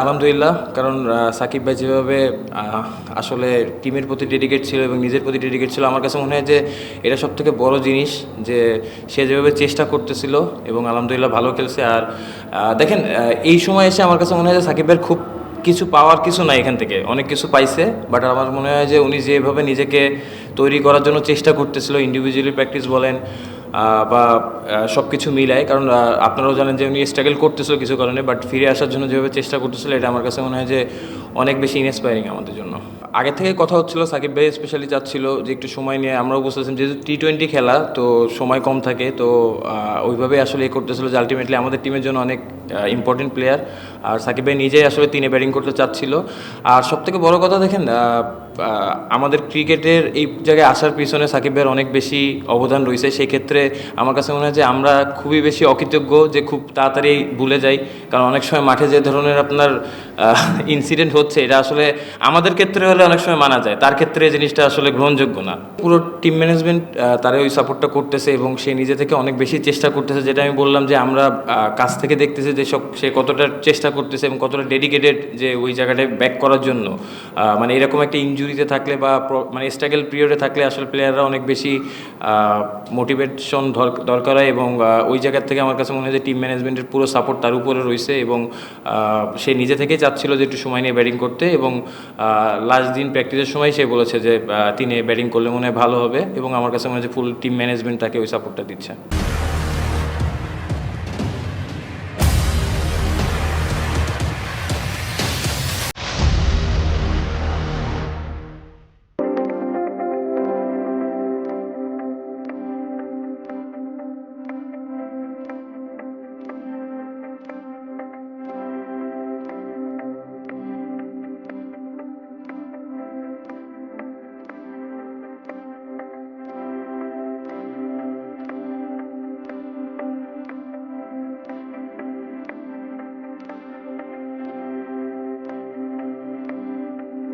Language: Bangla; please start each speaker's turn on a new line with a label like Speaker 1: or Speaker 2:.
Speaker 1: আলহামদুলিল্লাহ, কারণ সাকিব ভাই যেভাবে আসলে টিমের প্রতি ডেডিকেট ছিল এবং নিজের প্রতি ডেডিকেট ছিল, আমার কাছে মনে হয় যে এটা সব থেকে বড় জিনিস যে সে যেভাবে চেষ্টা করতেছিল এবং আলহামদুলিল্লাহ ভালো খেলছে। আর দেখেন এই সময় এসে আমার কাছে মনে হয় যে সাকিব ভাইয়ের খুব কিছু পাওয়ার কিছু নাই এখান থেকে। অনেক কিছু পাইছে বাট আমার মনে হয় যে উনি যেভাবে নিজেকে তৈরি করার জন্য চেষ্টা করতেছিল ইন্ডিভিজুয়ালি প্র্যাকটিস বলেন বা সব কিছু মিলায়, কারণ আপনারাও জানেন যে উনি স্ট্রাগল করতেছিল কিছু কারণে বাট ফিরে আসার জন্য যেভাবে চেষ্টা করতেছিল, এটা আমার কাছে মনে হয় যে অনেক বেশি ইন্সপায়ারিং আমাদের জন্য। আগে থেকে কথা হচ্ছিল, সাকিব ভাই স্পেশালি চাচ্ছিল যে একটু সময় নিয়ে, আমরাও বুঝতেছিলাম যেহেতু টি টোয়েন্টি খেলা, তো সময় কম থাকে, তো ওইভাবে আসলে এ করতেছিল যে আলটিমেটলি আমাদের টিমের জন্য অনেক ইম্পর্টেন্ট প্লেয়ার আর সাকিব ভাই নিজেই আসলে তিনে ব্যাটিং করতে চাচ্ছিল। আর সব থেকে বড় কথা দেখেন আমাদের ক্রিকেটের এই জায়গায় আসার পিছনে সাকিব ভাইয়ের অনেক বেশি অবদান রয়েছে। সেই ক্ষেত্রে আমার কাছে মনে হয় যে আমরা খুবই বেশি অকৃতজ্ঞ যে খুব তাড়াতাড়ি ভুলে যাই। কারণ অনেক সময় মাঠে যে ধরনের আপনার ইনসিডেন্ট হচ্ছে, এটা আসলে আমাদের ক্ষেত্রে হলে অনেক সময় মানা যায়। তার ক্ষেত্রে এই জিনিসটা আসলে গ্রহণযোগ্য না। পুরো টিম ম্যানেজমেন্ট তারা ওই সাপোর্টটা করতেছে এবং সে নিজে থেকে অনেক বেশি চেষ্টা করতেছে। যেটা আমি বললাম যে আমরা কাছ থেকে দেখতেছি যে সব, সে কতটা চেষ্টা করতেছে এবং কতটা ডেডিকেটেড যে ওই জায়গাটায় ব্যাক করার জন্য। মানে এরকম একটা ইনজুরিতে থাকলে বা মানে স্ট্রাগল পিরিয়ডে থাকলে আসলে প্লেয়াররা অনেক বেশি মোটিভেশন দরকার হয় এবং ওই জায়গার থেকে আমার কাছে মনে হয় যে টিম ম্যানেজমেন্টের পুরো সাপোর্ট তার উপরে রয়েছে এবং সে নিজে থেকেই চাচ্ছিল যে একটু সময় নিয়ে ব্যাটিং করতে এবং লাস্ট দিন প্র্যাকটিসের সময় সে বলেছে যে তিনি ব্যাটিং করলে মনে হয় ভালো হবে এবং আমার কাছে মনে হয় যে ফুল টিম ম্যানেজমেন্ট তাকে ওই সাপোর্টটা দিচ্ছে।